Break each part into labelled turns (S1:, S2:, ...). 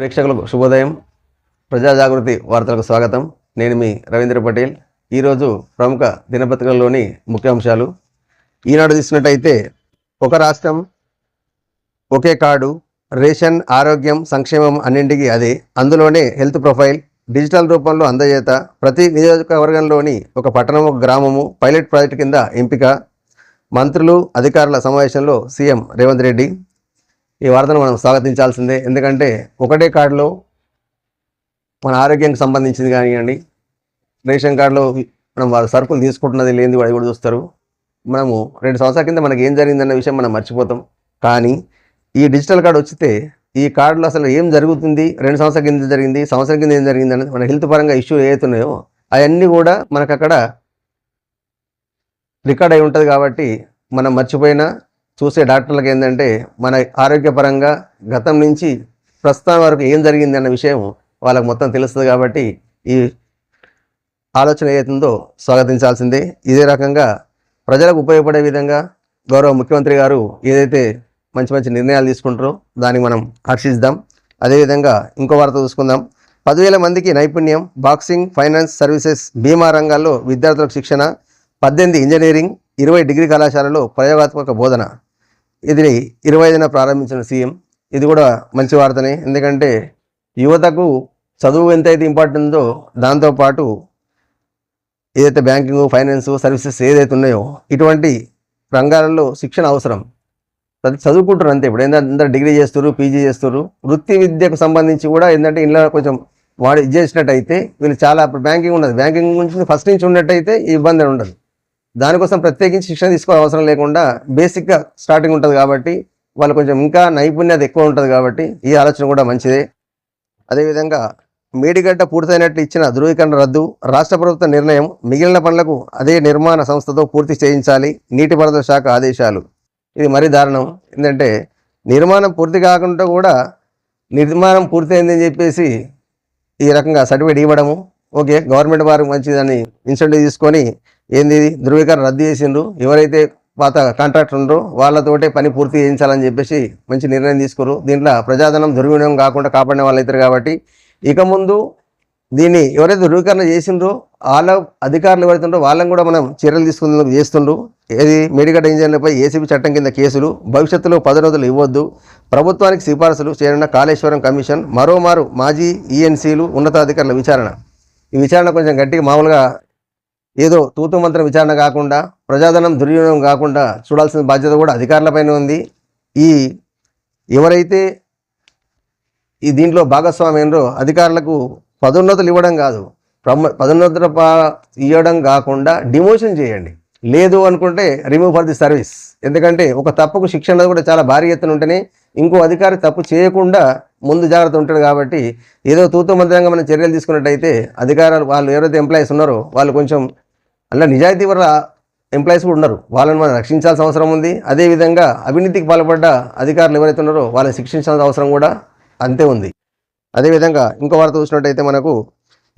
S1: ప్రేక్షకులకు శుభోదయం. ప్రజా జాగృతి వార్తలకు స్వాగతం. నేను మీ రవీంద్ర పటేల్. ఈరోజు ప్రముఖ దినపత్రికల్లోని ముఖ్యాంశాలు. ఈనాడు చూసినట్టయితే ఒక రాష్ట్రం ఒకే కార్డు రేషన్ ఆరోగ్యం సంక్షేమం అన్నింటికి అదే. అందులోనే హెల్త్ ప్రొఫైల్ డిజిటల్ రూపంలో అందజేత ప్రతి నియోజకవర్గంలోని ఒక పట్టణం ఒక గ్రామము పైలట్ ప్రాజెక్ట్ కింద ఎంపిక. మంత్రులు అధికారుల సమావేశంలో సీఎం రేవంత్ రెడ్డి ఈ వార్తను మనం స్వాగతించాల్సిందే. ఎందుకంటే ఒకటే కార్డులో మన ఆరోగ్యానికి సంబంధించింది కానివ్వండి రేషన్ కార్డులో మనం వాళ్ళ సరుకులు తీసుకుంటున్నది లేనిది వాడు కూడా చూస్తారు. మనము రెండు సంవత్సరాల కింద మనకి ఏం జరిగిందన్న విషయం మనం మర్చిపోతాం. కానీ ఈ డిజిటల్ కార్డు వచ్చితే ఈ కార్డులో అసలు ఏం జరుగుతుంది రెండు సంవత్సరాల కింద జరిగింది సంవత్సరం కింద ఏం జరిగింది అనేది మన హెల్త్ పరంగా ఇష్యూ ఏవైతున్నాయో అవన్నీ కూడా మనకు అక్కడ రికార్డ్ అయి ఉంటుంది కాబట్టి మనం మర్చిపోయినా చూసే డాక్టర్లకు ఏంటంటే మన ఆరోగ్యపరంగా గతం నుంచి ప్రస్తుతం వరకు ఏం జరిగింది అన్న విషయం వాళ్ళకు మొత్తం తెలుస్తుంది కాబట్టి ఈ ఆలోచన ఏదైతుందో స్వాగతించాల్సిందే. ఇదే రకంగా ప్రజలకు ఉపయోగపడే విధంగా గౌరవ ముఖ్యమంత్రి గారు ఏదైతే మంచి మంచి నిర్ణయాలు తీసుకుంటారో దానికి మనం హర్షిద్దాం. అదేవిధంగా ఇంకో వార్త చూసుకుందాం. పదివేల మందికి నైపుణ్యం బాక్సింగ్ ఫైనాన్స్ సర్వీసెస్ బీమా రంగాల్లో విద్యార్థులకు శిక్షణ పద్దెనిమిది ఇంజనీరింగ్ ఇరవై డిగ్రీ కళాశాలలో ప్రయోగాత్మక బోధన. ఇది ఇరవై ఐదున ప్రారంభించిన సీఎం. ఇది కూడా మంచి వార్తనే. ఎందుకంటే యువతకు చదువు ఎంతైతే ఇంపార్టెంట్ ఉందో దాంతోపాటు ఏదైతే బ్యాంకింగ్ ఫైనాన్స్ సర్వీసెస్ ఏదైతే ఉన్నాయో ఇటువంటి రంగాలలో శిక్షణ అవసరం. ప్రతి చదువుకుంటారు అంతే. ఇప్పుడు ఏంటంటే అందరు డిగ్రీ చేస్తారు పీజీ చేస్తారు వృత్తి విద్యకు సంబంధించి కూడా ఏంటంటే ఇంట్లో కొంచెం వాడు ఇది చేసినట్టయితే వీళ్ళు చాలా బ్యాంకింగ్ ఉండదు బ్యాంకింగ్ గురించి ఫస్ట్ నుంచి ఉన్నట్టయితే ఇబ్బంది ఉండదు. దానికోసం ప్రత్యేకించి శిక్షణ తీసుకోవాల్సిన అవసరం లేకుండా బేసిక్గా స్టార్టింగ్ ఉంటుంది కాబట్టి వాళ్ళు కొంచెం ఇంకా నైపుణ్యత ఎక్కువ ఉంటుంది కాబట్టి ఈ ఆలోచన కూడా మంచిదే. అదేవిధంగా మేడిగడ్డ పూర్తయినట్లు ఇచ్చిన ధృవీకరణ రద్దు రాష్ట్ర ప్రభుత్వ నిర్ణయం మిగిలిన పనులకు అదే నిర్మాణ సంస్థతో పూర్తి చేయించాలి నీటిపారుదల శాఖ ఆదేశాలు. ఇది మరీ దారుణం. ఏంటంటే నిర్మాణం పూర్తి కాకుండా కూడా నిర్మాణం పూర్తయిందని చెప్పేసి ఈ రకంగా సర్టిఫికేట్ ఇవ్వడము ఓకే గవర్నమెంట్ వారు మంచిదని ఇన్సెంటివ్ తీసుకొని ఏంది ధృవీకరణ రద్దు చేసిండ్రు. ఎవరైతే పాత కాంట్రాక్టర్ ఉన్నారో వాళ్ళతోటే పని పూర్తి చేయించాలని చెప్పేసి మంచి నిర్ణయం తీసుకురు దీంట్లో ప్రజాధనం దుర్వినియోగం కాకుండా కాపాడిన వాళ్ళు అవుతారు కాబట్టి ఇక ముందు దీన్ని ఎవరైతే ధృవీకరణ చేసిండ్రో వాళ్ళ అధికారులు ఎవరైతే వాళ్ళని కూడా మనం చర్యలు తీసుకునేందుకు చేస్తుండ్రు. ఏది మేడిగడ్డ ఇంజనీర్లపై ఏసీబీ చట్టం కింద కేసులు భవిష్యత్తులో పది రోజులు ఇవ్వద్దు. ప్రభుత్వానికి సిఫార్సులు చేరిన కాళేశ్వరం కమిషన్ మరోమారు మాజీ ఈఎన్సీలు ఉన్నతాధికారుల విచారణ. ఈ విచారణ కొంచెం గట్టిగా మామూలుగా ఏదో తూతు మంత్రం విచారణ కాకుండా ప్రజాధనం దుర్వినియోగం కాకుండా చూడాల్సిన బాధ్యత కూడా అధికారులపైన ఉంది. ఈ ఎవరైతే ఈ దీంట్లో భాగస్వామ్యంలో అధికారులకు పదోన్నతులు ఇవ్వడం కాదు పదోన్నతుల పా- ఇవ్వడం కాకుండా డిమోషన్ చేయండి. లేదు అనుకుంటే రిమూవ్ ఫర్ ది సర్వీస్ ఎందుకంటే ఒక తప్పుకు శిక్షణ కూడా చాలా భారీ ఎత్తున ఉంటేనే ఇంకో అధికారి తప్పు చేయకుండా ముందు జాగ్రత్త ఉంటాడు కాబట్టి ఏదో తూతు మంత్రంగా మనం చర్యలు తీసుకున్నట్టయితే అధికారులు వాళ్ళు ఎవరైతే ఎంప్లాయీస్ ఉన్నారో వాళ్ళు కొంచెం అలా నిజాయితీ వల్ల ఎంప్లాయీస్ కూడా ఉన్నారు. వాళ్ళని మనం రక్షించాల్సిన అవసరం ఉంది. అదేవిధంగా అవినీతికి పాల్పడ్డ అధికారులు ఎవరైతే ఉన్నారో వాళ్ళని శిక్షించాల్సిన అవసరం కూడా అంతే ఉంది. అదేవిధంగా ఇంకో వార్త చూసినట్టయితే మనకు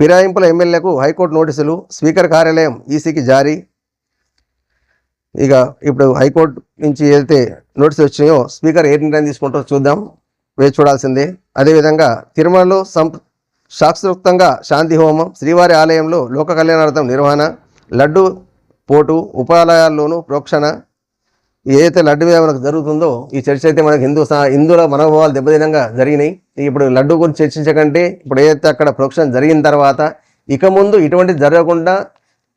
S1: ఫిరాయింపుల ఎమ్మెల్యేకు హైకోర్టు నోటీసులు స్పీకర్ కార్యాలయం ఈసీకి జారీ. ఇక ఇప్పుడు హైకోర్టు నుంచి ఏదైతే నోటీసులు వచ్చినాయో స్పీకర్ ఏ నిర్ణయం తీసుకుంటారో చూద్దాం. వేచి చూడాల్సిందే. అదేవిధంగా తిరుమలలో సం శాస్త్రోక్తంగా శాంతి హోమం శ్రీవారి ఆలయంలో లోక కళ్యాణార్థం నిర్వహణ లడ్డు పోటు ఉపాలయాల్లోనూ ప్రోక్షణ ఏదైతే లడ్డు మీద మనకు జరుగుతుందో ఈ చర్చ అయితే మనకు హిందూ సా- హిందువుల మనోభావాలు దెబ్బతినంగా జరిగినాయి. ఇప్పుడు లడ్డు గురించి చర్చించకంటే ఇప్పుడు ఏదైతే అక్కడ ప్రోక్షణ జరిగిన తర్వాత ఇక ముందు ఇటువంటి జరగకుండా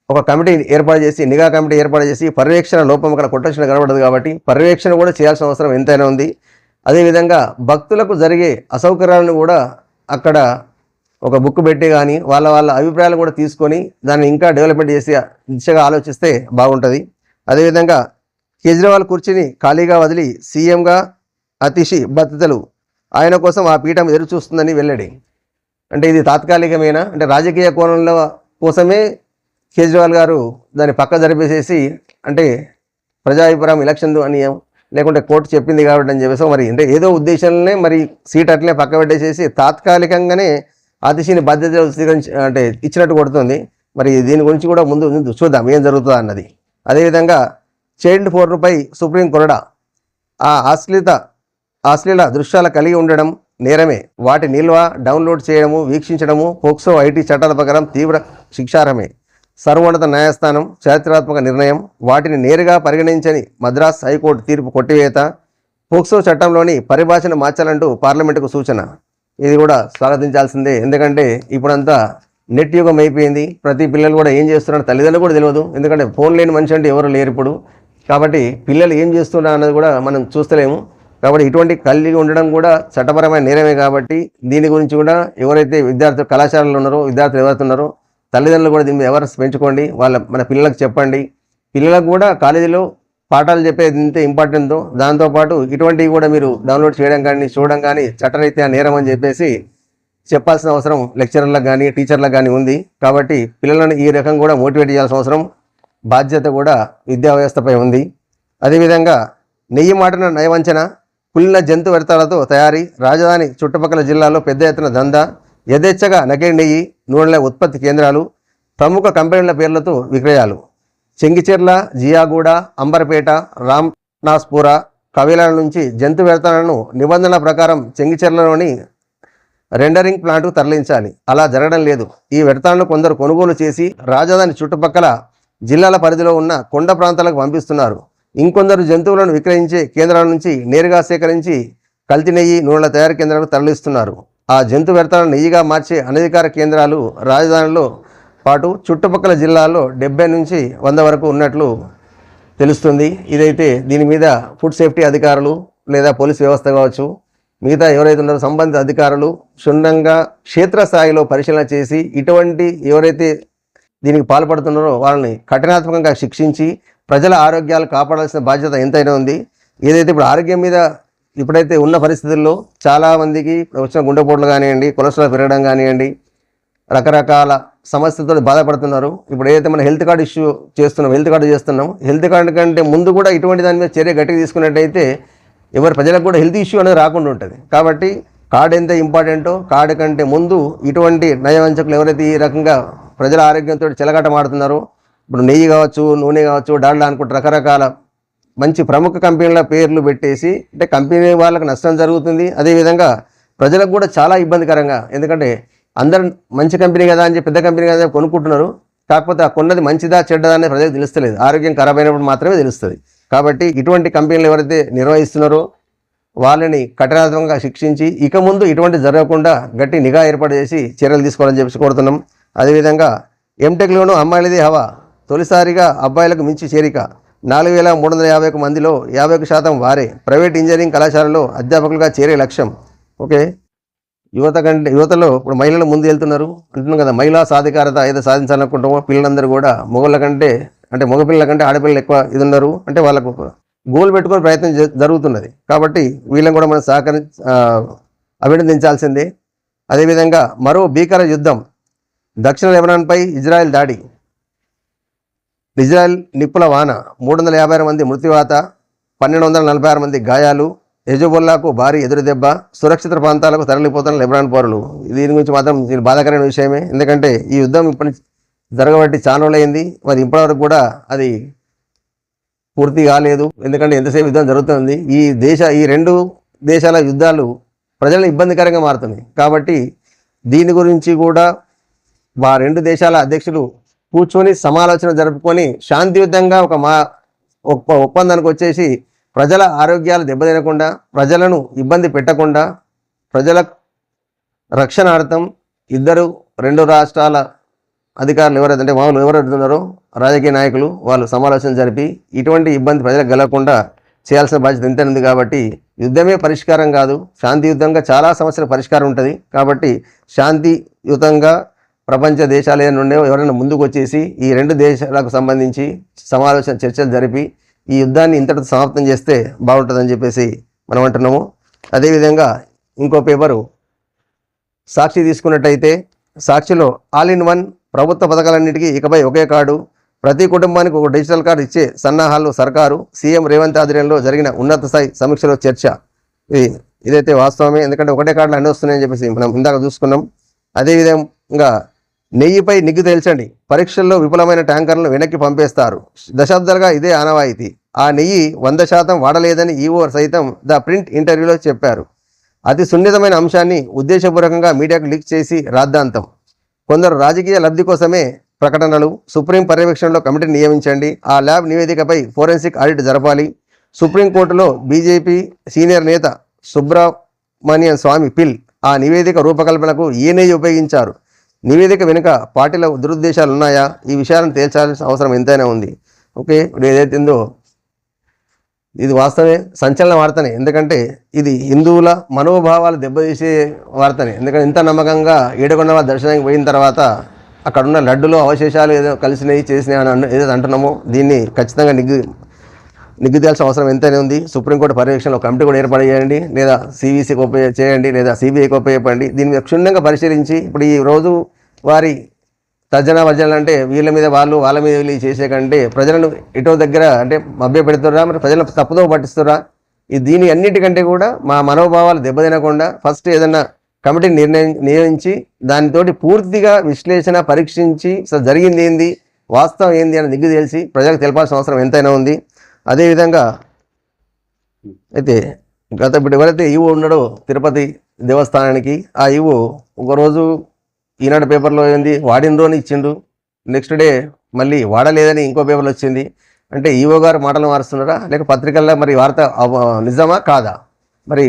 S1: ఒక కమిటీ ఏర్పాటు చేసి నిఘా కమిటీ ఏర్పాటు చేసి పర్యవేక్షణ లోపం అక్కడ కొట్టొచ్చిన కనబడదు కాబట్టి పర్యవేక్షణ కూడా చేయాల్సిన అవసరం ఎంతైనా ఉంది. అదేవిధంగా భక్తులకు జరిగే అసౌకర్యాలను కూడా అక్కడ ఒక బుక్ పెట్టి కానీ వాళ్ళ వాళ్ళ అభిప్రాయాలు కూడా తీసుకొని దాన్ని ఇంకా డెవలప్మెంట్ చేసి దిశగా ఆలోచిస్తే బాగుంటుంది. అదేవిధంగా కేజ్రీవాల్ కుర్చీని ఖాళీగా వదిలి సీఎంగా అతిషి బాధ్యతలు ఆయన కోసం ఆ పీఠం ఎదురు చూస్తుందని వెల్లడి. అంటే ఇది తాత్కాలికమేనా? అంటే రాజకీయ కోణంలో కోసమే కేజ్రీవాల్ గారు దాన్ని పక్క జరిపేసేసి అంటే ప్రజాభిప్రాయం ఎలక్షన్ అని లేకుంటే కోర్టు చెప్పింది కాబట్టి అని చెప్పేసి మరి అంటే ఏదో ఉద్దేశంలోనే మరి సీట్ అట్లే పక్క పెట్టేసేసి తాత్కాలికంగానే అతిశిని బాధ్యత స్వీకరించి అంటే ఇచ్చినట్టు కొడుతుంది. మరి దీని గురించి కూడా ముందు ముందు చూద్దాం ఏం జరుగుతుందా అన్నది. అదేవిధంగా చైల్డ్ ఫోర్పై సుప్రీం కొరడా ఆ అశ్లీత అశ్లీల దృశ్యాలు కలిగి ఉండడం నేరమే. వాటి నిల్వ డౌన్లోడ్ చేయడము వీక్షించడము పోక్సో ఐటీ చట్టాల ప్రకారం తీవ్ర శిక్షార్హమే. సర్వోన్నత న్యాయస్థానం చారిత్రాత్మక నిర్ణయం వాటిని నేరుగా పరిగణించని మద్రాస్ హైకోర్టు తీర్పు కొట్టివేత పోక్సో చట్టంలోని పరిభాషను మార్చాలంటూ పార్లమెంటుకు సూచన. ఇది కూడా స్వాగతించాల్సిందే. ఎందుకంటే ఇప్పుడంతా నెట్ యుగం అయిపోయింది. ప్రతి పిల్లలు కూడా ఏం చేస్తున్నారు తల్లిదండ్రులు కూడా తెలియదు. ఎందుకంటే ఫోన్ లేని మనిషి అంటే ఎవరు లేరు ఇప్పుడు. కాబట్టి పిల్లలు ఏం చేస్తున్నారు అన్నది కూడా మనం చూస్తలేము. కాబట్టి ఇటువంటి కలిగి ఉండడం కూడా చట్టపరమైన నేరమే కాబట్టి దీని గురించి కూడా ఎవరైతే విద్యార్థులు కళాశాలలో ఉన్నారో విద్యార్థులు ఎవరైతే ఉన్నారో తల్లిదండ్రులు కూడా దీన్ని ఎవరు పెంచుకోండి. వాళ్ళ మన పిల్లలకు చెప్పండి. పిల్లలకు కూడా కాలేజీలో పాఠాలు చెప్పేది ఇంత ఇంపార్టెంట్ దాంతోపాటు ఇటువంటివి కూడా మీరు డౌన్లోడ్ చేయడం కానీ చూడడం కానీ చట్టరీత్యా నేరం అని చెప్పేసి చెప్పాల్సిన అవసరం లెక్చరర్లకు కానీ టీచర్లకు కానీ ఉంది. కాబట్టి పిల్లలను ఈ రకం కూడా మోటివేట్ చేయాల్సిన అవసరం బాధ్యత కూడా విద్యా వ్యవస్థపై ఉంది. అదేవిధంగా నెయ్యి మాటన నయవంచన పుల్లిన జంతు వ్యర్థాలతో తయారీ రాజధాని చుట్టుపక్కల జిల్లాలో పెద్ద ఎత్తున దందా యథేచ్ఛగా నకిలీ నెయ్యి నూనెల ఉత్పత్తి కేంద్రాలు ప్రముఖ కంపెనీల పేర్లతో విక్రయాలు. చెంగిచెర్ల జియాగూడ అంబర్పేట రామ్నాస్పుర కవిలాల నుంచి జంతు వ్యర్థాలను నిబంధనల ప్రకారం చెంగిచెర్లలోని రెండరింగ్ ప్లాంట్కు తరలించాలి. అలా జరగడం లేదు. ఈ వ్యర్థాలను కొందరు కొనుగోలు చేసి రాజధాని చుట్టుపక్కల జిల్లాల పరిధిలో ఉన్న కొండ ప్రాంతాలకు పంపిస్తున్నారు. ఇంకొందరు జంతువులను విక్రయించే కేంద్రాల నుంచి నేరుగా సేకరించి కల్తీ నెయ్యి నూనెల తయారీ కేంద్రాలకు తరలిస్తున్నారు. ఆ జంతు వ్యర్థాలను నెయ్యిగా మార్చే అనధికార కేంద్రాలు రాజధానిలో పాటు చుట్టుపక్కల జిల్లాల్లో డెబ్బై నుంచి వంద వరకు ఉన్నట్లు తెలుస్తుంది. ఇదైతే దీని మీద ఫుడ్ సేఫ్టీ అధికారులు లేదా పోలీస్ వ్యవస్థ కావచ్చు మిగతా ఎవరైతే ఉన్నారో సంబంధిత అధికారులు క్షుణ్ణంగా క్షేత్రస్థాయిలో పరిశీలన చేసి ఇటువంటి ఎవరైతే దీనికి పాల్పడుతున్నారో వాళ్ళని కఠినాత్మకంగా శిక్షించి ప్రజల ఆరోగ్యాలు కాపాడాల్సిన బాధ్యత ఎంతైనా ఉంది. ఏదైతే ఇప్పుడు ఆరోగ్యం మీద ఇప్పుడైతే ఉన్న పరిస్థితుల్లో చాలామందికి వచ్చిన గుండెపోట్లు కానివ్వండి కొలెస్ట్రాల్ పెరగడం కానివ్వండి రకరకాల సమస్యలతో బాధపడుతున్నారు. ఇప్పుడు ఏదైతే మనం హెల్త్ కార్డు ఇష్యూ చేస్తున్నాం హెల్త్ కార్డు చేస్తున్నాం హెల్త్ కార్డు కంటే ముందు కూడా ఇటువంటి దాని మీద చర్య గట్టిగా తీసుకున్నట్టయితే ఎవరి ప్రజలకు కూడా హెల్త్ ఇష్యూ అనేది రాకుండా ఉంటుంది. కాబట్టి కార్డు ఎంత ఇంపార్టెంటో కార్డు కంటే ముందు ఇటువంటి నయవంచకులు ఎవరైతే ఈ రకంగా ప్రజల ఆరోగ్యంతో చెలగాటమాడుతున్నారో ఇప్పుడు నెయ్యి కావచ్చు నూనె కావచ్చు డాల్డా అనుకుంటే రకరకాల మంచి ప్రముఖ కంపెనీల పేర్లు పెట్టేసి అంటే కంపెనీ వాళ్ళకి నష్టం జరుగుతుంది. అదేవిధంగా ప్రజలకు కూడా చాలా ఇబ్బందికరంగా ఎందుకంటే అందరు మంచి కంపెనీ కదా అని చెప్పి పెద్ద కంపెనీ కదా కొనుక్కుంటున్నారు. కాకపోతే ఆ కొన్నది మంచిదా చెడ్డదా అనేది ప్రజలకు తెలుస్తలేదు. ఆరోగ్యం ఖరాబ్ అయినప్పుడు మాత్రమే తెలుస్తుంది. కాబట్టి ఇటువంటి కంపెనీలు ఎవరైతే నిర్వహిస్తున్నారో వాళ్ళని కఠినాత్మకంగా శిక్షించి ఇక ముందు ఇటువంటి జరగకుండా గట్టి నిఘా ఏర్పాటు చేసి చర్యలు తీసుకోవాలని చెప్పి కోరుతున్నాం. అదేవిధంగా ఎంటెక్లోనూ అమ్మాయిలది హవా తొలిసారిగా అబ్బాయిలకు మించి చేరిక. నాలుగు వేల మూడు వందల యాభై ఒక మందిలో యాభై ఒక శాతం వారే. ప్రైవేట్ ఇంజనీరింగ్ కళాశాలలో అధ్యాపకులుగా చేరే లక్ష్యం. ఓకే? యువత కంటే యువతలో ఇప్పుడు మహిళలు ముందు వెళ్తున్నారు. అంటున్నాం కదా మహిళా సాధికారత ఏదో సాధించాలనుకుంటామో పిల్లలందరూ కూడా మగవాళ్ళ కంటే అంటే మగపిల్లల కంటే ఆడపిల్లలు ఎక్కువ ఇది ఉన్నారు. అంటే వాళ్ళకు గోల్ పెట్టుకునే ప్రయత్నం జ- జరుగుతున్నది. కాబట్టి వీళ్ళని కూడా మనం సహకరి అభినందించాల్సిందే. అదేవిధంగా మరో భీకర యుద్ధం దక్షిణ లెబనాన్పై ఇజ్రాయెల్ దాడి. ఇజ్రాయెల్ నిప్పుల వాన మూడు వందల యాభై ఆరు మంది మృత్యువాత పన్నెండు వందల నలభై ఆరు మంది గాయాలు ఎజుబుల్లాకు భారీ ఎదురు దెబ్బ సురక్షిత ప్రాంతాలకు తరలిపోతున్న లెబనాన్ పౌరులు. దీని గురించి మాత్రం ఇది బాధాకరమైన విషయమే. ఎందుకంటే ఈ యుద్ధం ఇప్పటి నుంచి జరగబట్టి చాలా రోజులైంది. మరి ఇప్పటివరకు కూడా అది పూర్తి కాలేదు. ఎందుకంటే ఎంతసేపు యుద్ధం జరుగుతుంది. ఈ దేశ ఈ రెండు దేశాల యుద్ధాలు ప్రజలను ఇబ్బందికరంగా మారుతున్నాయి. కాబట్టి దీని గురించి కూడా మా రెండు దేశాల అధ్యక్షులు కూర్చొని సమాలోచన జరుపుకొని శాంతియుతంగా ఒక మా ఒప్ప ఒప్పందానికి వచ్చేసి ప్రజల ఆరోగ్యాలు దెబ్బతినకుండా ప్రజలను ఇబ్బంది పెట్టకుండా ప్రజల రక్షణార్థం ఇద్దరు రెండు రాష్ట్రాల అధికారులు ఎవరైతే అంటే మామూలు ఎవరైతే ఉన్నారో రాజకీయ నాయకులు వాళ్ళు సమాలోచన జరిపి ఇటువంటి ఇబ్బంది ప్రజలకు కలగకుండా చేయాల్సిన బాధ్యత ఎంత కాబట్టి యుద్ధమే పరిష్కారం కాదు. శాంతియుద్ధంగా చాలా సమస్యల పరిష్కారం ఉంటుంది. కాబట్టి శాంతియుతంగా ప్రపంచ దేశాలు ఏమైనా ఉండేవో ఎవరైనా ముందుకు వచ్చేసి ఈ రెండు దేశాలకు సంబంధించి సమాలోచన చర్చలు జరిపి ఈ యుద్ధాన్ని ఇంతటితో సమాప్తం చేస్తే బాగుంటుందని చెప్పేసి మనం అంటున్నాము. అదేవిధంగా ఇంకో పేపరు. సాక్షి తీసుకున్నట్టయితే సాక్షిలో ఆల్ ఇన్ వన్ ప్రభుత్వ పథకాలన్నిటికీ ఇకపై ఒకే కార్డు. ప్రతి కుటుంబానికి ఒక డిజిటల్ కార్డు ఇచ్చే సన్నాహాలు సర్కారు సీఎం రేవంత్ ఆధ్వర్యంలో జరిగిన ఉన్నత స్థాయి సమీక్షలో చర్చ. ఇది ఇదైతే వాస్తవమే. ఎందుకంటే ఒకటే కార్డులు అన్నీ వస్తున్నాయని చెప్పేసి మనం ఇందాక చూసుకున్నాం. అదేవిధంగా నెయ్యిపై నిగ్గు తేల్చండి. పరీక్షల్లో విపులమైన ట్యాంకర్లను వెనక్కి పంపేస్తారు. దశాబ్దాలుగా ఇదే ఆనవాయితీ. ఆ నెయ్యి వంద శాతం వాడలేదని ఈవో సైతం ద ప్రింట్ ఇంటర్వ్యూలో చెప్పారు. అతి సున్నితమైన అంశాన్ని ఉద్దేశపూర్వకంగా మీడియాకు లీక్ చేసి రాద్ధాంతం. కొందరు రాజకీయ లబ్ధి కోసమే ప్రకటనలు సుప్రీం పర్యవేక్షణలో కమిటీని నియమించండి ఆ ల్యాబ్ నివేదికపై ఫోరెన్సిక్ ఆడిట్ జరపాలి. సుప్రీంకోర్టులో బీజేపీ సీనియర్ నేత సుబ్రహ్మణ్యం స్వామి పిల్ ఆ నివేదిక రూపకల్పనకు ఈయనే ఉపయోగించారు. నివేదిక వెనుక పార్టీల దురుద్దేశాలు ఉన్నాయా? ఈ విషయాలను తేల్చాల్సిన అవసరం ఎంతైనా ఉంది. ఓకే ఇప్పుడు ఏదైతుందో ఇది వాస్తవమే సంచలన వార్తనే. ఎందుకంటే ఇది హిందువుల మనోభావాలు దెబ్బతీసే వార్తనే. ఎందుకంటే ఇంత నమ్మకంగా ఏడుకొండవ దర్శనానికి పోయిన తర్వాత అక్కడున్న లడ్డులో అవశేషాలు ఏదో కలిసినవి చేసినాయి అని అన్న- ఏదైతే అంటున్నామో దీన్ని ఖచ్చితంగా నిగ్గు నిగ్గుదేయాల్సిన అవసరం ఎంతైనా ఉంది. సుప్రీంకోర్టు పర్యవేక్షణలో కమిటీ కూడా ఏర్పాటు చేయండి లేదా సిబిసికి ఉపయోగ చేయండి లేదా సిబిఐకి ఉపయోగపడండి దీన్ని క్షుణ్ణంగా పరిశీలించి ఇప్పుడు ఈ రోజు వారి తర్జన భర్జనలు అంటే వీళ్ళ మీద వాళ్ళు వాళ్ళ మీద వీళ్ళు చేసే కంటే ప్రజలను ఎటో దగ్గర అంటే మభ్యపెడుతురా మరి ప్రజలను తప్పుదో పట్టిస్తురా ఈ దీని అన్నిటికంటే కూడా మా మనోభావాలు దెబ్బతినకుండా ఫస్ట్ ఏదన్నా కమిటీ నిర్ణయం నియమించి దానితోటి పూర్తిగా విశ్లేషణ పరీక్షించి అసలు జరిగింది ఏంది వాస్తవం ఏంది అని దిగ్గు తెలిసి ప్రజలకు తెలపాల్సిన అవసరం ఎంతైనా ఉంది. అదేవిధంగా అయితే గత ఇప్పుడు ఎవరైతే ఈవో ఉన్నాడో తిరుపతి దేవస్థానానికి. ఆ ఈవో ఒకరోజు ఈనాడు పేపర్లో ఏంది? వాడిన రోజు ఇచ్చిండు నెక్స్ట్ డే మళ్ళీ వాడలేదని ఇంకో పేపర్లో వచ్చింది. అంటే ఈవో గారు మాటలు మారుస్తున్నారా? లేక పత్రికల్లో మరి వార్త నిజమా కాదా? మరి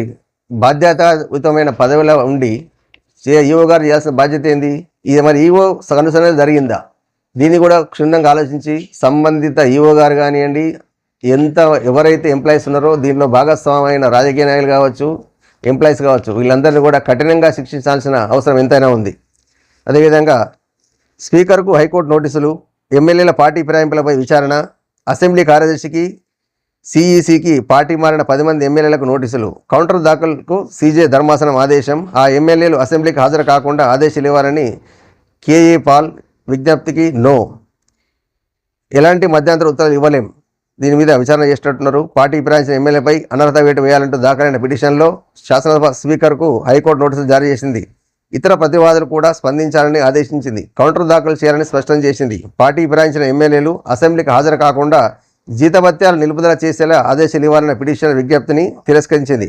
S1: బాధ్యతాయుతమైన పదవిలో ఉండి ఈవో గారు చేయాల్సిన బాధ్యత ఏంది? ఇది మరి ఈవో కనుసరణ జరిగిందా? దీన్ని కూడా క్షుణ్ణంగా ఆలోచించి సంబంధిత ఈవో గారు కానివ్వండి ఎంత ఎవరైతే ఎంప్లాయీస్ ఉన్నారో దీనిలో భాగస్వామైన రాజకీయ నాయకులు కావచ్చు ఎంప్లాయీస్ కావచ్చు వీళ్ళందరినీ కూడా కఠినంగా శిక్షించాల్సిన అవసరం ఎంతైనా ఉంది. అదేవిధంగా స్పీకర్కు హైకోర్టు నోటీసులు ఎమ్మెల్యేల పార్టీ ఫిరాయింపులపై విచారణ అసెంబ్లీ కార్యదర్శికి సిఈసికి పార్టీ మారిన పది మంది ఎమ్మెల్యేలకు నోటీసులు. కౌంటర్ దాఖలుకు సీజే ధర్మాసనం ఆదేశం. ఆ ఎమ్మెల్యేలు అసెంబ్లీకి హాజరు కాకుండా ఆదేశాలు ఇవ్వాలని కేఏ పాల్ విజ్ఞప్తికి నో. ఎలాంటి మధ్యంతర ఉత్తర్వులు ఇవ్వలేం. దీని మీద విచారణ చేసినట్టున్నారు పార్టీ ఫిరాయించిన ఎమ్మెల్యేపై అనర్హత వేటు వేయాలంటూ దాఖలైన పిటిషన్లో శాసనసభ స్పీకర్కు హైకోర్టు నోటీసులు జారీ చేసింది. ఇతర ప్రతివాదులు కూడా స్పందించాలని ఆదేశించింది. కౌంటర్ దాఖలు చేయాలని స్పష్టం చేసింది. పార్టీ ఫిరాయించిన ఎమ్మెల్యేలు అసెంబ్లీకి హాజరు కాకుండా జీతభత్యాలు నిలుపుదల చేసేలా ఆదేశాలు ఇవ్వాలన్న పిటిషన్ విజ్ఞప్తిని తిరస్కరించింది.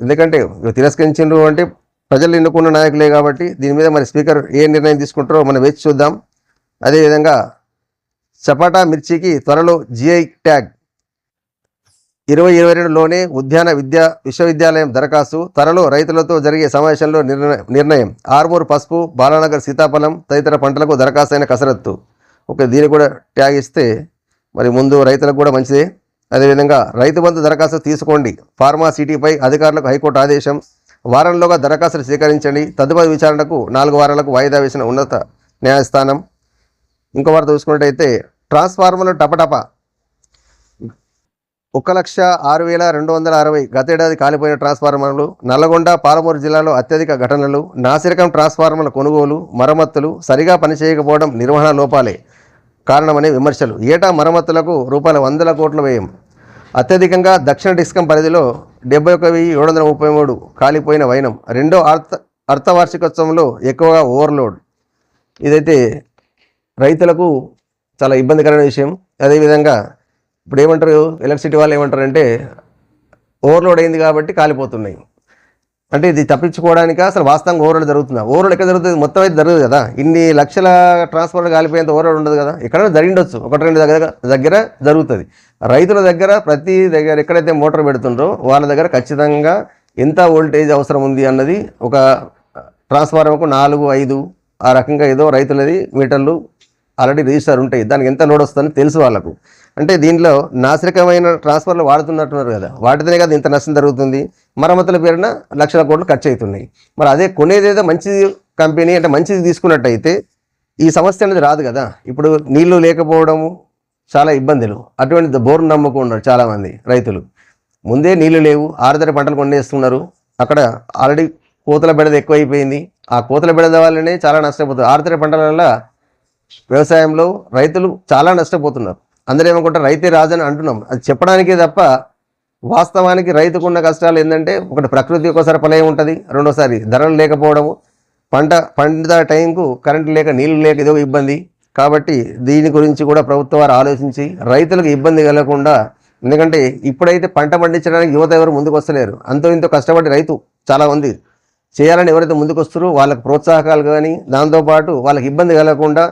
S1: ఎందుకంటే తిరస్కరించిండ్రు అంటే ప్రజలు ఎన్నుకున్న నాయకులే కాబట్టి దీని మీద మరి స్పీకర్ ఏ నిర్ణయం తీసుకుంటారో మనం వేచి చూద్దాం. అదేవిధంగా చపాటా మిర్చికి త్వరలో జిఐ ట్యాగ్ ఇరవై ఇరవై రెండులోనే ఉద్యాన విద్యా విశ్వవిద్యాలయం దరఖాస్తు. త్వరలో రైతులతో జరిగే సమావేశంలో నిర్ణయం నిర్ణయం. ఆర్మూర్ పసుపు బాలానగర్ సీతాఫలం తదితర పంటలకు దరఖాస్తు అయిన కసరత్తు. ఓకే దీన్ని కూడా ట్యాగ్ ఇస్తే మరి ముందు రైతులకు కూడా మంచిదే. అదేవిధంగా రైతు బంధు దరఖాస్తు తీసుకోండి. ఫార్మా సిటీపై అధికారులకు హైకోర్టు ఆదేశం. వారంలోగా దరఖాస్తులు స్వీకరించండి. తదుపరి విచారణకు నాలుగు వారాలకు వాయిదా వేసిన ఉన్నత న్యాయస్థానం. ఇంకో వారు చూసుకున్నట్టయితే ట్రాన్స్ఫార్మర్లు టపటప ఒక లక్ష ఆరు వేల రెండు వందల అరవై గతేడాది కాలిపోయిన ట్రాన్స్ఫార్మర్లు నల్లగొండ పాలమూరు జిల్లాలో అత్యధిక ఘటనలు నాసిరకం ట్రాన్స్ఫార్మర్ల కొనుగోలు మరమ్మతులు సరిగా పనిచేయకపోవడం నిర్వహణ లోపాలే కారణమనే విమర్శలు. ఏటా మరమ్మతులకు రూపాయల వందల కోట్ల వ్యయం. అత్యధికంగా దక్షిణ డిస్కం పరిధిలో డెబ్బై ఒక వెయ్యి ఏడు వందల ముప్పై మూడు కాలిపోయిన వైనం. రెండో అర్థ అర్థవార్షికోత్సవంలో ఎక్కువగా ఓవర్లోడ్. ఇదైతే రైతులకు చాలా ఇబ్బందికరమైన విషయం. అదేవిధంగా ఇప్పుడు ఏమంటారు ఎలక్ట్రిసిటీ వాళ్ళు ఏమంటారంటే ఓవర్లోడ్ అయింది కాబట్టి కాలిపోతున్నాయి. అంటే ఇది తప్పించుకోవడానికి? అసలు వాస్తవంగా ఓవర్లోడ్ జరుగుతుందా? ఓవర్లోడ్ ఎక్కడ జరుగుతుంది? మొత్తం అయితే జరగదు కదా. ఇన్ని లక్షల ట్రాన్స్ఫర్ కాలిపోయేంత ఓవర్లోడ్ ఉండదు కదా. ఎక్కడైనా జరిగిండొచ్చు. ఒకటి రెండు దగ్గర దగ్గర జరుగుతుంది. రైతుల దగ్గర ప్రతి దగ్గర ఎక్కడైతే మోటార్ పెడుతుండ్రో వాళ్ళ దగ్గర ఖచ్చితంగా ఎంత ఓల్టేజ్ అవసరం ఉంది అన్నది ఒక ట్రాన్స్ఫార్మర్కు నాలుగు ఐదు ఆ రకంగా ఏదో రైతులది మీటర్లు ఆల్రెడీ రిజిస్టర్ ఉంటాయి. దానికి ఎంత లోడ్ వస్తుందని తెలుసు వాళ్ళకు. అంటే దీంట్లో నాశనకమైన ట్రాన్స్ఫర్లు వాడుతున్నట్టున్నారు కదా. వాటితోనే కదా ఇంత నష్టం జరుగుతుంది. మరమ్మతుల పేరున లక్షల కోట్లు ఖర్చు అవుతున్నాయి. మరి అదే కొనేదేదో మంచి కంపెనీ అంటే మంచిది తీసుకున్నట్టయితే ఈ సమస్య అనేది రాదు కదా. ఇప్పుడు నీళ్ళు లేకపోవడము చాలా ఇబ్బందులు. అటువంటి బోర్ను నమ్ముకున్నారు చాలామంది రైతులు. ముందే నీళ్ళు లేవు. ఆరుదరి పంటలు కొండేస్తున్నారు అక్కడ ఆల్రెడీ కోతల బెడద ఎక్కువైపోయింది. ఆ కోతల బెడద వల్లనే చాలా నష్టపోతుంది ఆరుదరి పంటల వల్ల వ్యవసాయంలో రైతులు చాలా నష్టపోతున్నారు. అందరూ ఏమనుకుంటారు రైతే రాజని అంటున్నాం. అది చెప్పడానికే తప్ప వాస్తవానికి రైతుకున్న కష్టాలు ఏంటంటే ఒకటి ప్రకృతి ఒకసారి ప్రళయం ఉంటుంది రెండోసారి ధరలు లేకపోవడము. పంట పంట టైంకు కరెంటు లేక నీళ్ళు లేక ఇదో ఇబ్బంది. కాబట్టి దీని గురించి కూడా ప్రభుత్వం వారు ఆలోచించి రైతులకు ఇబ్బంది కలగకుండా ఎందుకంటే ఇప్పుడైతే పంట పండించడానికి యువత ఎవరు ముందుకు వస్తలేరు. అంతో ఇంతో కష్టపడి రైతు చాలామంది చేయాలని ఎవరైతే ముందుకు వస్తారో వాళ్ళకి ప్రోత్సాహకాలు కానీ దాంతోపాటు వాళ్ళకి ఇబ్బంది కలగకుండా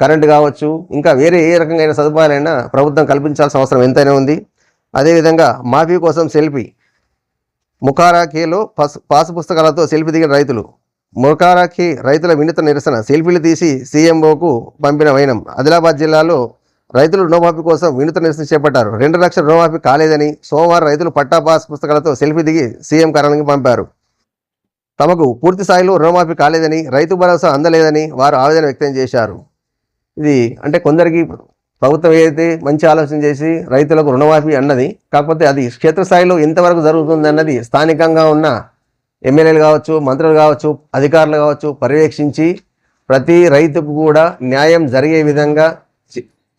S1: కరెంటు కావచ్చు ఇంకా వేరే ఏ రకమైన సదుపాయాలైనా ప్రభుత్వం కల్పించాల్సిన అవసరం ఎంతైనా ఉంది. అదేవిధంగా మాఫీ కోసం సెల్ఫీ. ముఖారాఖీలో పాస్ పాసు పుస్తకాలతో సెల్ఫీ దిగిన రైతులు. ముఖారాఖీ రైతుల వినూత్న నిరసన. సెల్ఫీలు తీసి సీఎంఓకు పంపిన వైనం. ఆదిలాబాద్ జిల్లాలో రైతులు రుణమాఫీ కోసం వినూత్న నిరసన చేపట్టారు. రెండు లక్షల రుణమాఫీ కాలేదని సోమవారం రైతులు పట్టా పాస్ పుస్తకాలతో సెల్ఫీ దిగి సీఎం కార్యాలయానికి పంపారు. తమకు పూర్తి స్థాయిలో రుణమాఫీ కాలేదని రైతు భరోసా అందలేదని వారు ఆవేదన వ్యక్తం చేశారు. ఇది అంటే కొందరికి ప్రభుత్వం ఏదైతే మంచి ఆలోచన చేసి రైతులకు రుణమాఫీ అన్నది కాకపోతే అది క్షేత్రస్థాయిలో ఎంతవరకు జరుగుతుంది అన్నది స్థానికంగా ఉన్న ఎమ్మెల్యేలు కావచ్చు మంత్రులు కావచ్చు అధికారులు కావచ్చు పర్యవేక్షించి ప్రతి రైతుకు కూడా న్యాయం జరిగే విధంగా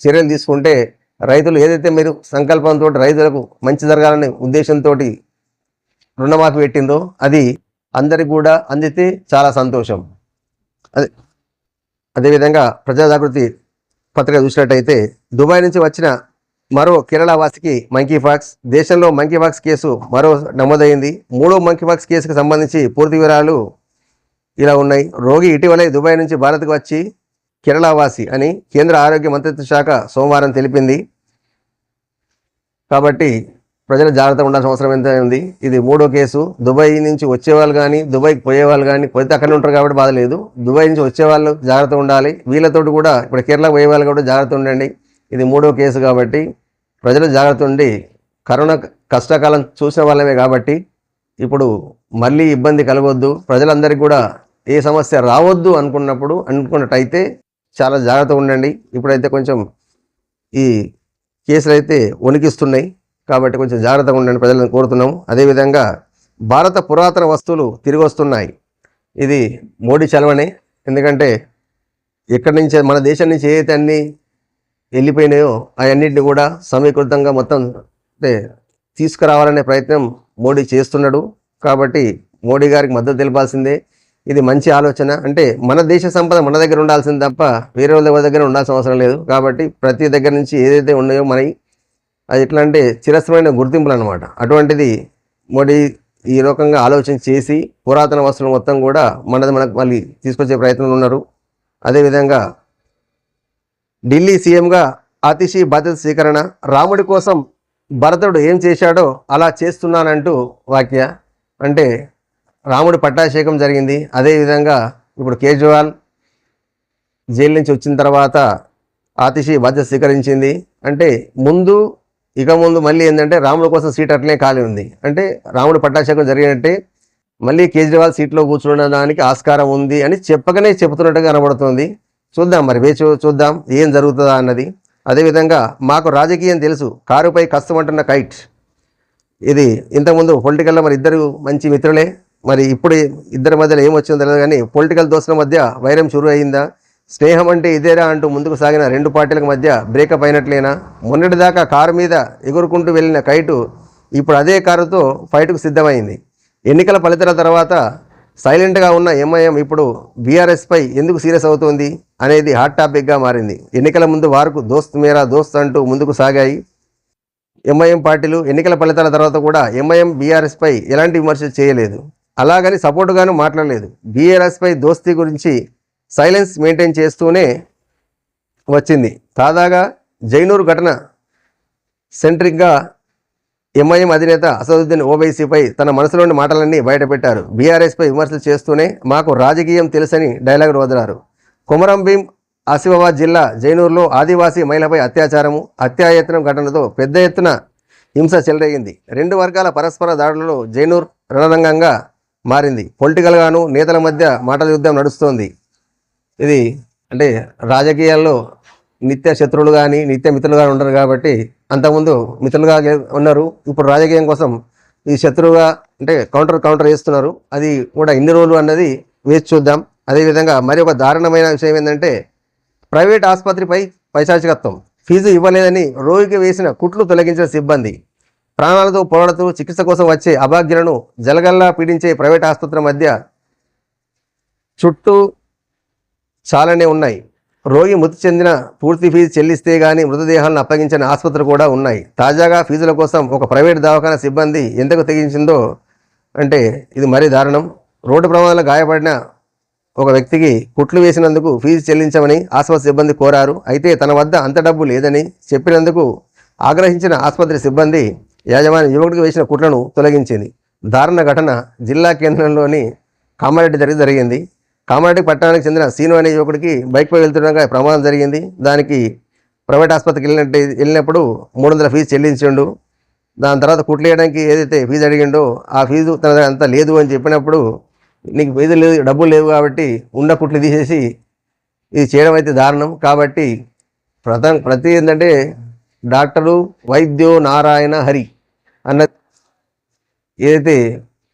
S1: చర్యలు తీసుకుంటే రైతులు ఏదైతే మీరు సంకల్పంతో రైతులకు మంచి జరగాలనే ఉద్దేశంతో రుణమాఫీ పెట్టిందో అది అందరికి కూడా అందితే చాలా సంతోషం. అదే అదేవిధంగా ప్రజాజాగృతి పత్రిక చూసినట్టయితే దుబాయ్ నుంచి వచ్చిన మరో కేరళ వాసికి మంకీ ఫాక్స్ దేశంలో మంకీ ఫాక్స్ కేసు మరో నమోదైంది. మూడో మంకీ ఫాక్స్ కేసుకు సంబంధించి పూర్తి వివరాలు ఇలా ఉన్నాయి. రోగి ఇటీవలే దుబాయ్ నుంచి భారత్కు వచ్చి కేరళవాసి అని కేంద్ర ఆరోగ్య మంత్రిత్వ శాఖ సోమవారం తెలిపింది. కాబట్టి ప్రజలు జాగ్రత్త ఉండాల్సిన అవసరం ఎంత ఉంది. ఇది మూడో కేసు. దుబాయ్ నుంచి వచ్చేవాళ్ళు కానీ దుబాయ్కి పోయేవాళ్ళు కానీ పోతే అక్కడ ఉంటారు కాబట్టి బాధ లేదు. దుబాయ్ నుంచి వచ్చేవాళ్ళు జాగ్రత్త ఉండాలి. వీళ్ళతోటి కూడా ఇప్పుడు కేరళ పోయేవాళ్ళు కూడా జాగ్రత్త ఉండండి. ఇది మూడో కేసు కాబట్టి ప్రజలు జాగ్రత్త ఉండి కరోనా కష్టకాలం చూసిన వాళ్ళమే కాబట్టి ఇప్పుడు మళ్ళీ ఇబ్బంది కలగొద్దు. ప్రజలందరికీ కూడా ఏ సమస్య రావద్దు అనుకున్నప్పుడు అనుకున్నట్టయితే చాలా జాగ్రత్త ఉండండి. ఇప్పుడైతే కొంచెం ఈ కేసులు అయితే వణికిస్తున్నాయి. కాబట్టి కొంచెం జాగ్రత్తగా ఉండండి ప్రజలను కోరుతున్నాం అదేవిధంగా భారత పురాతన వస్తువులు తిరిగి వస్తున్నాయి. ఇది మోడీ చలవనే. ఎందుకంటే ఎక్కడి నుంచి మన దేశం నుంచి ఏదైతే అన్నీ వెళ్ళిపోయినాయో అవన్నింటిని కూడా సమీకృతంగా మొత్తం అంటే తీసుకురావాలనే ప్రయత్నం మోడీ చేస్తున్నాడు. కాబట్టి మోడీ గారికి మద్దతు తెలపాల్సిందే. ఇది మంచి ఆలోచన. అంటే మన దేశ సంపద మన దగ్గర ఉండాల్సింది తప్ప వేరే వాళ్ళ దగ్గర ఉండాల్సిన అవసరం లేదు. కాబట్టి ప్రతి దగ్గర నుంచి ఏదైతే ఉన్నాయో మనకి అది ఎట్లా అంటే చిరస్థమైన గుర్తింపులు అనమాట అటువంటిది మోడీ ఈ రకంగా ఆలోచన చేసి పురాతన వస్తువులు మొత్తం కూడా మనది మనకు మళ్ళీ తీసుకొచ్చే ప్రయత్నంలో ఉన్నారు. అదేవిధంగా ఢిల్లీ సీఎంగా అతిశీ బాధ్యత స్వీకరణ రాముడి కోసం భరతుడు ఏం చేశాడో అలా చేస్తున్నానంటూ వాక్య. అంటే రాముడి పట్టాభిషేకం జరిగింది. అదేవిధంగా ఇప్పుడు కేజ్రీవాల్ జైలు నుంచి వచ్చిన తర్వాత ఆతిషి బాధ్యత స్వీకరించింది. అంటే ముందు ఇక ముందు మళ్ళీ ఏంటంటే రాముడి కోసం సీట్ అట్లనే ఖాళీ ఉంది. అంటే రాముడు పట్టాభిషేకం జరిగినట్టే మళ్ళీ కేజ్రీవాల్ సీట్లో కూర్చుండడానికి ఆస్కారం ఉంది అని చెప్పకనే చెబుతున్నట్టుగా కనబడుతుంది. చూద్దాం మరి వేచి చూద్దాం ఏం జరుగుతుందా అన్నది. అదేవిధంగా మాకు రాజకీయం తెలుసు కారుపై కష్టమంటున్న కైట్. ఇది ఇంతకుముందు పొలిటికల్లో మరి ఇద్దరు మంచి మిత్రులే. మరి ఇప్పుడు ఇద్దరి మధ్యలో ఏం వచ్చిందో తెలియదు కానీ పొలిటికల్ దోస్తుల మధ్య వైరం షురు అయిందా? స్నేహం అంటే ఇదేరా అంటూ ముందుకు సాగిన రెండు పార్టీలకు మధ్య బ్రేకప్ అయినట్లేనా? మొన్నటిదాకా కారు మీద ఎగురుకుంటూ వెళ్ళిన కైటు ఇప్పుడు అదే కారుతో ఫైట్కు సిద్ధమైంది. ఎన్నికల ఫలితాల తర్వాత సైలెంట్గా ఉన్న ఎంఐఎం ఇప్పుడు బీఆర్ఎస్పై ఎందుకు సీరియస్ అవుతోంది అనేది హాట్ టాపిక్గా మారింది. ఎన్నికల ముందు వారికి దోస్త్ మేరా దోస్త్ అంటూ ముందుకు సాగాయి. ఎంఐఎం పార్టీలు ఎన్నికల ఫలితాల తర్వాత కూడా ఎంఐఎం బీఆర్ఎస్పై ఎలాంటి విమర్శలు చేయలేదు. అలాగని సపోర్టుగాను మాట్లాడలేదు. బీఆర్ఎస్పై దోస్తీ గురించి సైలెన్స్ మెయింటైన్ చేస్తూనే వచ్చింది. తాజాగా జైనూర్ ఘటన సెంట్రిక్గా ఎంఐఎం అధినేత అసదుద్దీన్ ఓవైసీపై తన మనసులోని మాటలన్నీ బయటపెట్టారు. బీఆర్ఎస్పై విమర్శలు చేస్తూనే మాకు రాజకీయం తెలుసని డైలాగులు వదిలారు. కొమరం భీం ఆసిఫాబాద్ జిల్లా జైనూరులో ఆదివాసీ మహిళపై అత్యాచారము హత్యాయత్నం ఘటనతో పెద్ద ఎత్తున హింస చెలరేగింది. రెండు వర్గాల పరస్పర దాడులలో జైనూర్ రణరంగంగా మారింది. పొలిటికల్గాను నేతల మధ్య మాటల యుద్ధం నడుస్తోంది. ఇది అంటే రాజకీయాల్లో నిత్య శత్రువులు కానీ నిత్య మిత్రులుగా ఉండరు కాబట్టి అంతకుముందు మిత్రులుగా ఉన్నారు. ఇప్పుడు రాజకీయం కోసం ఈ శత్రువుగా అంటే కౌంటర్ కౌంటర్ చేస్తున్నారు. అది కూడా ఇన్ని రోజులు అన్నది వేచి చూద్దాం. అదేవిధంగా మరి ఒక దారుణమైన విషయం ఏంటంటే ప్రైవేట్ ఆసుపత్రిపై పైశాచికత్వం. ఫీజు ఇవ్వలేదని రోగికి వేసిన కుట్లు తొలగించిన సిబ్బంది. ప్రాణాలతో పోరాడుతూ చికిత్స కోసం వచ్చే అభాగ్యులను జలగల్లా పీడించే ప్రైవేట్ ఆసుపత్రుల మధ్య చుట్టూ చాలానే ఉన్నాయి. రోగి మృతి చెందిన పూర్తి ఫీజు చెల్లిస్తే కానీ మృతదేహాలను అప్పగించిన ఆసుపత్రులు కూడా ఉన్నాయి. తాజాగా ఫీజుల కోసం ఒక ప్రైవేట్ దవాఖానా సిబ్బంది ఎందుకు తెగించిందో అంటే ఇది మరీ దారుణం. రోడ్డు ప్రమాదంలో గాయపడిన ఒక వ్యక్తికి కుట్లు వేసినందుకు ఫీజు చెల్లించమని ఆసుపత్రి సిబ్బంది కోరారు. అయితే తన వద్ద అంత డబ్బు లేదని చెప్పినందుకు ఆగ్రహించిన ఆసుపత్రి సిబ్బంది యాజమాన్యం యువకుడికి వేసిన కుట్లను తొలగించింది. దారుణ ఘటన జిల్లా కేంద్రంలోని కామారెడ్డి జరిగి జరిగింది. కామారెడ్డి పట్టణానికి చెందిన సీను అనే యువకుడికి బైక్పై వెళ్తుండగా ప్రమాదం జరిగింది. దానికి ప్రైవేట్ ఆసుపత్రికి వెళ్ళినట్టు వెళ్ళినప్పుడు మూడు వందల ఫీజు చెల్లించిండు. దాని తర్వాత కుట్లు వేయడానికి ఏదైతే ఫీజు అడిగిండో ఆ ఫీజు తన అంత లేదు అని చెప్పినప్పుడు నీకు ఫీజు లేదు డబ్బులు లేవు కాబట్టి ఉన్న కుట్లు తీసేసి ఇది చేయడం అయితే దారుణం. కాబట్టి ప్రథమ ప్రతి ఏంటంటే డాక్టరు వైద్యో నారాయణ హరి అన్న ఏదైతే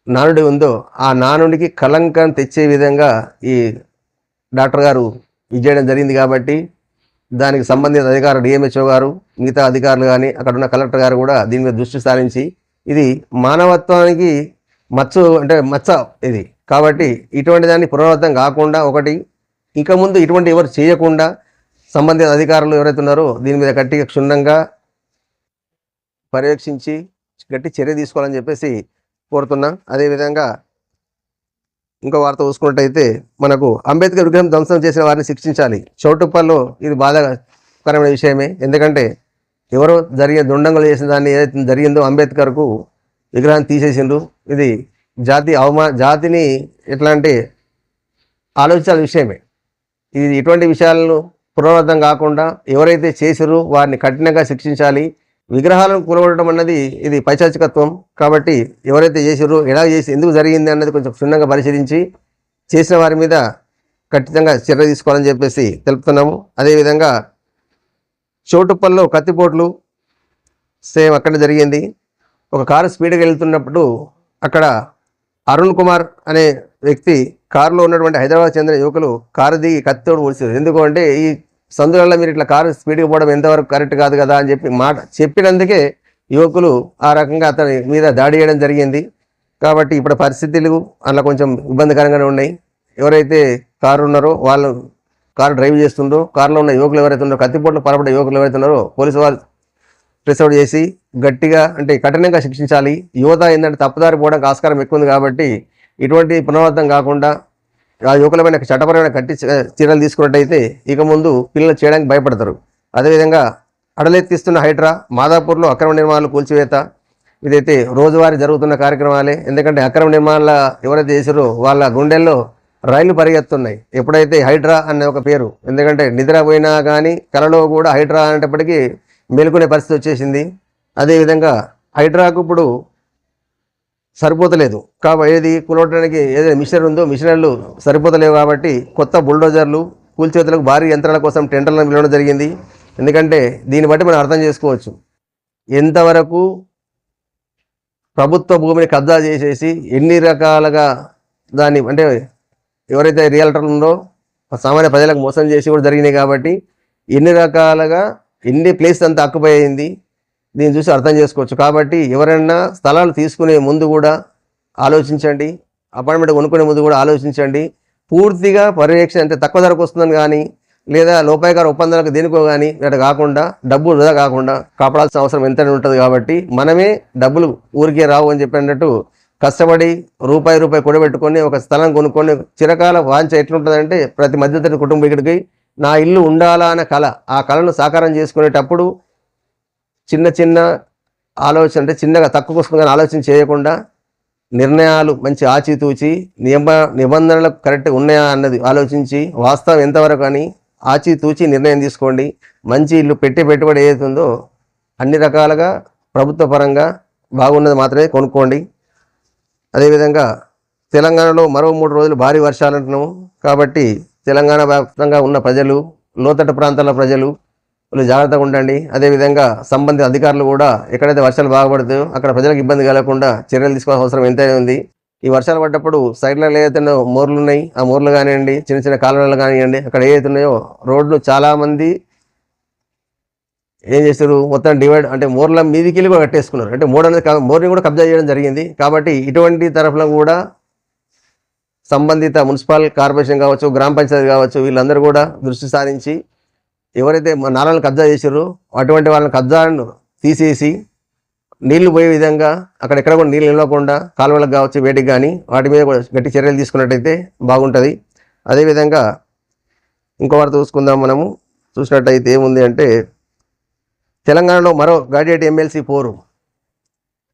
S1: నానుడి ఉందో ఆ నానుడికి కలంకం తెచ్చే విధంగా ఈ డాక్టర్ గారు ఇది చేయడం జరిగింది కాబట్టి దానికి సంబంధిత అధికారులు డిఎంహెచ్ఓ గారు మిగతా అధికారులు కానీ అక్కడ ఉన్న కలెక్టర్ గారు కూడా దీని మీద దృష్టి సారించి ఇది మానవత్వానికి మచ్చ అంటే మచ్చ ఇది. కాబట్టి ఇటువంటి దాన్ని పునరావృతం కాకుండా ఒకటి ఇక ముందు ఇటువంటి ఎవరు చేయకుండా సంబంధిత అధికారులు ఎవరైతే ఉన్నారో దీని మీద గట్టిగా క్షుణ్ణంగా పర్యవేక్షించి గట్టి చర్య తీసుకోవాలని చెప్పేసి కోరుతున్నా. అదేవిధంగా ఇంకో వార్త చూసుకున్నట్టయితే మనకు అంబేద్కర్ విగ్రహం ధ్వంసం చేసిన వారిని శిక్షించాలి. చౌటుప్పల్లో ఇది బాధాకరమైన విషయమే. ఎందుకంటే ఎవరో జరిగే దుండంగులు చేసిన దాన్ని ఏదైతే జరిగిందో అంబేద్కర్కు విగ్రహాన్ని తీసేసిండ్రు. ఇది జాతి అవమా జాతిని ఎట్లాంటి ఆలోచించాల విషయమే. ఇది ఇటువంటి విషయాలను పునరావృతం కాకుండా ఎవరైతే చేసిరో వారిని కఠినంగా శిక్షించాలి. విగ్రహాలను కూలగొట్టడం అన్నది ఇది పైశాచికత్వం కాబట్టి ఎవరైతే చేసారో ఎలా చేసి ఎందుకు జరిగింది అన్నది కొంచెం క్షుణ్ణంగా పరిశీలించి చేసిన వారి మీద ఖచ్చితంగా చర్య తీసుకోవాలని చెప్పేసి తెలుపుతున్నాము. అదేవిధంగా చోటుప్పల్లో కత్తిపోట్లు సేమ్ అక్కడ జరిగింది. ఒక కారు స్పీడ్గా వెళ్తున్నప్పుడు అక్కడ అరుణ్ కుమార్ అనే వ్యక్తి కారులో ఉన్నటువంటి హైదరాబాద్ చెందిన యువకులు కారు దిగి కత్తితోడు పొడిచారు ఎందుకంటే ఈ సందులలో మీరు ఇట్లా కారు స్పీడ్గా పోవడం ఎంతవరకు కరెక్ట్ కాదు కదా అని చెప్పి మాట చెప్పినందుకే యువకులు ఆ రకంగా అతని మీద దాడి చేయడం జరిగింది. కాబట్టి ఇప్పుడు పరిస్థితులు అలా కొంచెం ఇబ్బందికరంగానే ఉన్నాయి. ఎవరైతే కారు ఉన్నారో వాళ్ళు కారు డ్రైవ్ చేస్తుండో కారులో ఉన్న యువకులు ఎవరైతే ఉన్నారో కత్తిపోట్లు పరపడే యువకులు ఎవరైతే ఉన్నారో పోలీసు వాళ్ళు ప్రెస్ చేసి గట్టిగా అంటే కఠినంగా శిక్షించాలి. యువత ఏంటంటే తప్పుదారి పోవడానికి ఆస్కారం ఎక్కువ ఉంది కాబట్టి ఇటువంటి పునరావృతం కాకుండా యువకులమైన చట్టపరమైన కట్టి చర్యలు తీసుకున్నట్టయితే ఇక ముందు పిల్లలు చేయడానికి భయపడతారు. అదేవిధంగా అడలెత్తిస్తున్న హైడ్రా మాదాపూర్లో అక్రమ నిర్మాణాలు కూల్చివేత. ఇదైతే రోజువారీ జరుగుతున్న కార్యక్రమాలే. ఎందుకంటే అక్రమ నిర్మాణాల ఎవరైతే చేసారో వాళ్ళ గుండెల్లో రైలు పరిగెత్తున్నాయి. ఎప్పుడైతే హైడ్రా అనే ఒక పేరు ఎందుకంటే నిద్రపోయినా కానీ కలలో కూడా హైడ్రా అనేటప్పటికీ మేలుకునే పరిస్థితి వచ్చేసింది. అదేవిధంగా హైడ్రాకు ఇప్పుడు సరిపోతలేదు. కాబట్టి ఏది కూలగొట్టడానికి ఏదైనా మిషనరీ ఉందో మిషనరీలు సరిపోతలేవు కాబట్టి కొత్త బుల్డోజర్లు కూల్చేతులకు భారీ యంత్రాల కోసం టెండర్లను పిలవడం జరిగింది. ఎందుకంటే దీన్ని బట్టి మనం అర్థం చేసుకోవచ్చు. ఎంతవరకు ప్రభుత్వ భూమిని కబ్జా చేసేసి ఎన్ని రకాలుగా దాన్ని అంటే ఎవరైతే రియల్టర్లు ఉందో సామాన్య ప్రజలకు మోసం చేసి కూడా జరిగినాయి కాబట్టి ఎన్ని రకాలుగా ఎన్ని ప్లేస్ అంతా అక్కుపోయింది దీన్ని చూసి అర్థం చేసుకోవచ్చు. కాబట్టి ఎవరైనా స్థలాలు తీసుకునే ముందు కూడా ఆలోచించండి. అపార్ట్మెంట్ కొనుక్కునే ముందు కూడా ఆలోచించండి. పూర్తిగా పర్యవేక్షణ అంటే తక్కువ ధరకు వస్తుందని కానీ లేదా లోపాయకార ఒప్పందాలకు దేనికో కానీ అట్లా కాకుండా డబ్బు వృధా కాకుండా కాపాడాల్సిన అవసరం ఎంత ఉంటుంది కాబట్టి మనమే డబ్బులు ఊరికే రావు అని చెప్పినట్టు కష్టపడి రూపాయి రూపాయి కూడబెట్టుకొని ఒక స్థలం కొనుక్కొని చిరకాల వాంచ ఎట్లుంటుందంటే ప్రతి మధ్యతరగతి కుటుంబీకుడికి నా ఇల్లు ఉండాలా అనే కళ ఆ కళను సాకారం చేసుకునేటప్పుడు చిన్న చిన్న ఆలోచన అంటే చిన్నగా తక్కువ వస్తుందని ఆలోచన చేయకుండా నిర్ణయాలు మంచి ఆచితూచి నియమ నిబంధనలు కరెక్ట్ ఉన్నాయా అన్నది ఆలోచించి వాస్తవం ఎంతవరకు అని ఆచితూచి నిర్ణయం తీసుకోండి. మంచి ఇల్లు పెట్టే పెట్టుబడి ఏదైతుందో అన్ని రకాలుగా ప్రభుత్వ పరంగా బాగున్నది మాత్రమే కొనుక్కోండి. అదేవిధంగా తెలంగాణలో మరో మూడు రోజులు భారీ వర్షాలు అంటున్నాము. కాబట్టి తెలంగాణ వ్యాప్తంగా ఉన్న ప్రజలు లోతట్టు ప్రాంతాల ప్రజలు వాళ్ళు జాగ్రత్తగా ఉండండి. అదేవిధంగా సంబంధిత అధికారులు కూడా ఎక్కడైతే వర్షాలు బాగుపడుతాయో అక్కడ ప్రజలకు ఇబ్బంది కలగకుండా చర్యలు తీసుకోవాల్సిన అవసరం ఎంతైనా ఉంది. ఈ వర్షాలు పడ్డప్పుడు సైడ్లలో ఏదైతే మోర్లు ఉన్నాయి ఆ మోర్లు కానివ్వండి చిన్న చిన్న కాలువలు కానివ్వండి అక్కడ ఏదైతే ఉన్నాయో రోడ్లు చాలామంది ఏం చేస్తారు మొత్తం డివైడ్ అంటే మోర్ల మీదికి వెళ్ళి కూడా కట్టేసుకున్నారు. అంటే మోర్ అనేది మోర్ని కూడా కబ్జా చేయడం జరిగింది. కాబట్టి ఇటువంటి తరఫున కూడా సంబంధిత మున్సిపల్ కార్పొరేషన్ కావచ్చు గ్రామ పంచాయతీ కావచ్చు వీళ్ళందరూ కూడా దృష్టి సారించి ఎవరైతే మా నాలను కబ్జా చేశారో అటువంటి వాళ్ళని కబ్జాను తీసేసి నీళ్ళు పోయే విధంగా అక్కడ ఎక్కడ కూడా నీళ్ళు నిలవకుండా కాలువలకు కావచ్చు వేటికి కానీ వాటి మీద కూడా గట్టి చర్యలు తీసుకున్నట్టయితే బాగుంటుంది. అదేవిధంగా ఇంకో వార్త చూసుకుందాం మనము. చూసినట్టయితే ఏముంది అంటే తెలంగాణలో మరో గాడియేట్ ఎమ్మెల్సీ పోరు.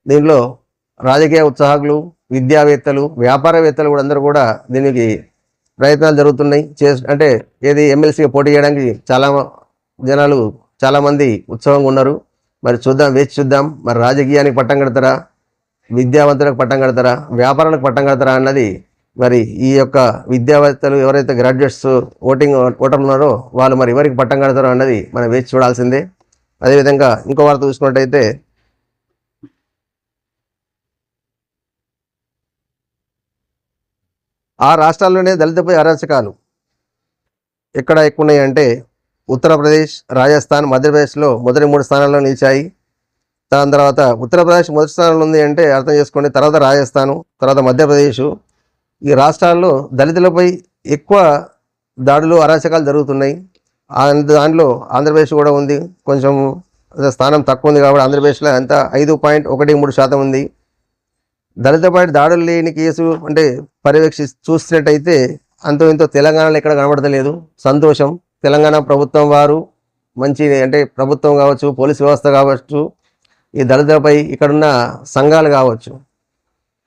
S1: దీనిలో రాజకీయ ఉత్సాహకులు విద్యావేత్తలు వ్యాపారవేత్తలు కూడా అందరూ కూడా దీనికి ప్రయత్నాలు జరుగుతున్నాయి. చే అంటే ఏది ఎమ్మెల్సీగా పోటీ చేయడానికి చాలా జనాలు చాలామంది ఉత్సవంగా ఉన్నారు. మరి చూద్దాం వేచి చూద్దాం. మరి రాజకీయానికి పట్టం కడతారా? విద్యావంతులకు పట్టం కడతారా? వ్యాపారాలకు పట్టం కడతారా అన్నది మరి ఈ యొక్క విద్యావేత్తలు ఎవరైతే గ్రాడ్యుయేట్స్ ఓటింగ్ ఓటర్లు ఉన్నారో వాళ్ళు మరి ఎవరికి పట్టం కడతారో అన్నది మనం వేచి చూడాల్సిందే. అదేవిధంగా ఇంకో వార్త చూసుకున్నట్టయితే ఆ రాష్ట్రాల్లోనే దళితపై అరాచకాలు ఎక్కడ ఎక్కువ ఉన్నాయి అంటే ఉత్తరప్రదేశ్ రాజస్థాన్ మధ్యప్రదేశ్లో మొదటి మూడు స్థానాల్లో నిలిచాయి. దాని తర్వాత ఉత్తరప్రదేశ్ మొదటి స్థానంలో ఉంది అంటే అర్థం చేసుకోండి తర్వాత రాజస్థాను తర్వాత మధ్యప్రదేశ్. ఈ రాష్ట్రాల్లో దళితులపై ఎక్కువ దాడులు అరాచకాలు జరుగుతున్నాయి. దానిలో దాంట్లో ఆంధ్రప్రదేశ్ కూడా ఉంది. కొంచెం స్థానం తక్కువ ఉంది కాబట్టి ఆంధ్రప్రదేశ్లో ఎంత ఐదు పాయింట్ ఒకటి మూడు శాతం ఉంది. దళితపై దాడులు లేని కేసు అంటే పర్యవేక్షి చూసినట్టయితే అంతో ఇంతో తెలంగాణలో ఎక్కడ కనబడతలేదు. సంతోషం. తెలంగాణ ప్రభుత్వం వారు మంచి అంటే ప్రభుత్వం కావచ్చు పోలీస్ వ్యవస్థ కావచ్చు ఈ దళితులపై ఇక్కడున్న సంఘాలు కావచ్చు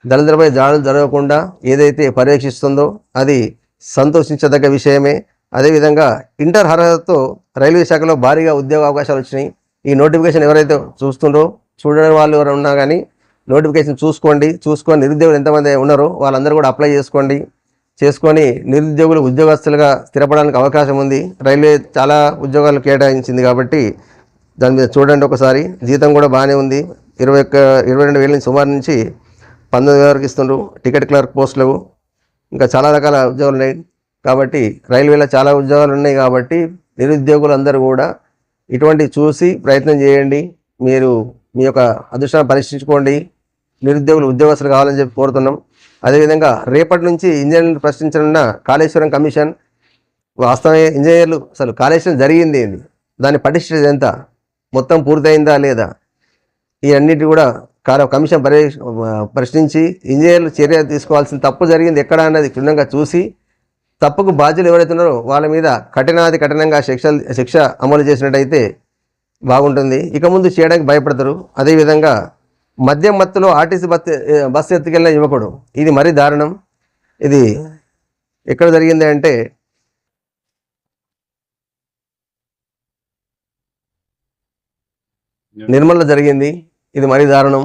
S1: దళితులపై దాడులు జరగకుండా ఏదైతే పర్యవేక్షిస్తుందో అది సంతోషించదగ్గ విషయమే. అదేవిధంగా ఇంటర్ అర్హతతో రైల్వే శాఖలో భారీగా ఉద్యోగ అవకాశాలు వచ్చినాయి. ఈ నోటిఫికేషన్ ఎవరైతే చూస్తుండో చూడని వాళ్ళు ఎవరు ఉన్నా కానీ నోటిఫికేషన్ చూసుకోండి. చూసుకొని నిరుద్యోగులు ఎంతమంది ఉన్నారో వాళ్ళందరూ కూడా అప్లై చేసుకోండి. చేసుకొని నిరుద్యోగులు ఉద్యోగస్తులుగా స్థిరపడడానికి అవకాశం ఉంది. రైల్వే చాలా ఉద్యోగాలు కేటాయించింది కాబట్టి దాని మీద చూడండి ఒకసారి. జీతం కూడా బాగానే ఉంది. ఇరవై ఒక్క ఇరవై రెండు వేల నుంచి సుమారు నుంచి పంతొమ్మిది వేల వరకు ఇస్తుండ్రు. టికెట్ క్లర్క్ పోస్టులు ఇంకా చాలా రకాల ఉద్యోగాలు ఉన్నాయి. కాబట్టి రైల్వేలో చాలా ఉద్యోగాలు ఉన్నాయి కాబట్టి నిరుద్యోగులు అందరూ కూడా ఇటువంటి చూసి ప్రయత్నం చేయండి. మీరు మీ యొక్క అదృష్టాన్ని పరీక్షించుకోండి. నిరుద్యోగులు ఉద్యోగస్తులు కావాలని చెప్పి కోరుతున్నాం. అదేవిధంగా రేపటి నుంచి ఇంజనీర్లు ప్రశ్నించనున్న కాళేశ్వరం కమిషన్ వాస్తవమే ఇంజనీర్లు అసలు కాళేశ్వరం జరిగింది ఏంది? దాని పటిష్టత ఎంత? మొత్తం పూర్తయిందా లేదా? ఈ అన్నిటి కూడా కాలం కమిషన్ పరి ప్రశ్నించి ఇంజనీర్లు చర్య తీసుకోవాల్సిన తప్పు జరిగింది ఎక్కడ అన్నది క్షుణ్ణంగా చూసి తప్పుకు బాధ్యులు ఎవరైతున్నారో వాళ్ళ మీద కఠినాది కఠినంగా శిక్ష శిక్ష అమలు చేసినట్టయితే బాగుంటుంది. ఇక ముందు చేయడానికి భయపడతారు. అదేవిధంగా మద్యం మత్తులో ఆర్టీసీ బస్ బస్సు ఎత్తుకెళ్ళిన యువకుడు ఇది మరీ దారుణం. ఇది ఎక్కడ జరిగింది అంటే నిర్మల్లో జరిగింది. ఇది మరీ దారుణం.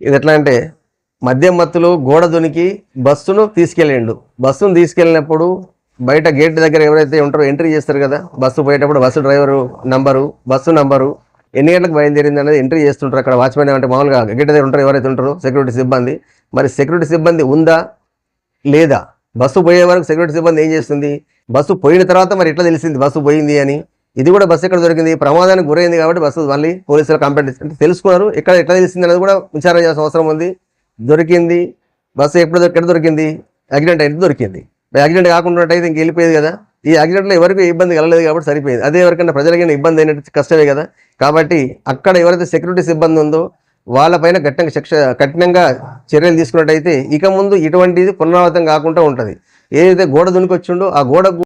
S1: ఇది ఎట్లా అంటే మద్యం మత్తులు గోడ దునికి బస్సును తీసుకెళ్ళిండు. బస్సును తీసుకెళ్ళినప్పుడు బయట గేట్ దగ్గర ఎవరైతే ఉంటారో ఎంట్రీ చేస్తారు కదా బస్సు పోయేటప్పుడు bus driver number bus number ఎన్ని గంటలకు బయలుదేరింది అనేది ఎంట్రీ చేస్తుంటారు. అక్కడ వాచ్మెన్ అంటే మామూలుగా గేట్ దగ్గర ఉంటారు ఎవరైతే ఉంటారో సెక్యూరిటీ సిబ్బంది. మరి సెక్యూరిటీ సిబ్బంది ఉందా? లేదా? బస్సు పోయే వరకు సెక్యూరిటీ సిబ్బంది ఏం చేస్తుంది? బస్సు పోయిన తర్వాత మరి ఎట్లా తెలిసింది బస్సు పోయింది అని? ఇది కూడా బస్సు ఎక్కడ దొరికింది? ప్రమాదానికి గురైంది కాబట్టి బస్సు మళ్ళీ పోలీసులు కంప్లైంట్ అంటే తెలుసుకున్నారు ఎక్కడ ఎట్లా తెలిసింది అనేది కూడా విచారణ చేయాల్సిన అవసరం ఉంది. దొరికింది బస్సు ఎప్పుడు ఎక్కడ దొరికింది? యాక్సిడెంట్ అయితే దొరికింది. యాక్సిడెంట్ కాకుండా అయితే ఇంక వెళ్ళిపోయేది కదా. ఈ యాక్సిడెంట్లో ఎవరికి ఇబ్బంది కలలేదు కాబట్టి సరిపోయింది. అదే ఎవరికైనా ప్రజలకైనా ఇబ్బంది అయినట్టు కష్టమే కదా. కాబట్టి అక్కడ ఎవరైతే సెక్యూరిటీ సిబ్బంది ఉందో వాళ్ళపైన కఠినంగా శిక్ష కఠినంగా చర్యలు తీసుకున్నట్టయితే ఇక ముందు ఇటువంటిది పునరావృతం కాకుండా ఉంటుంది. ఏదైతే గోడ దునికొచ్చిండో ఆ గోడ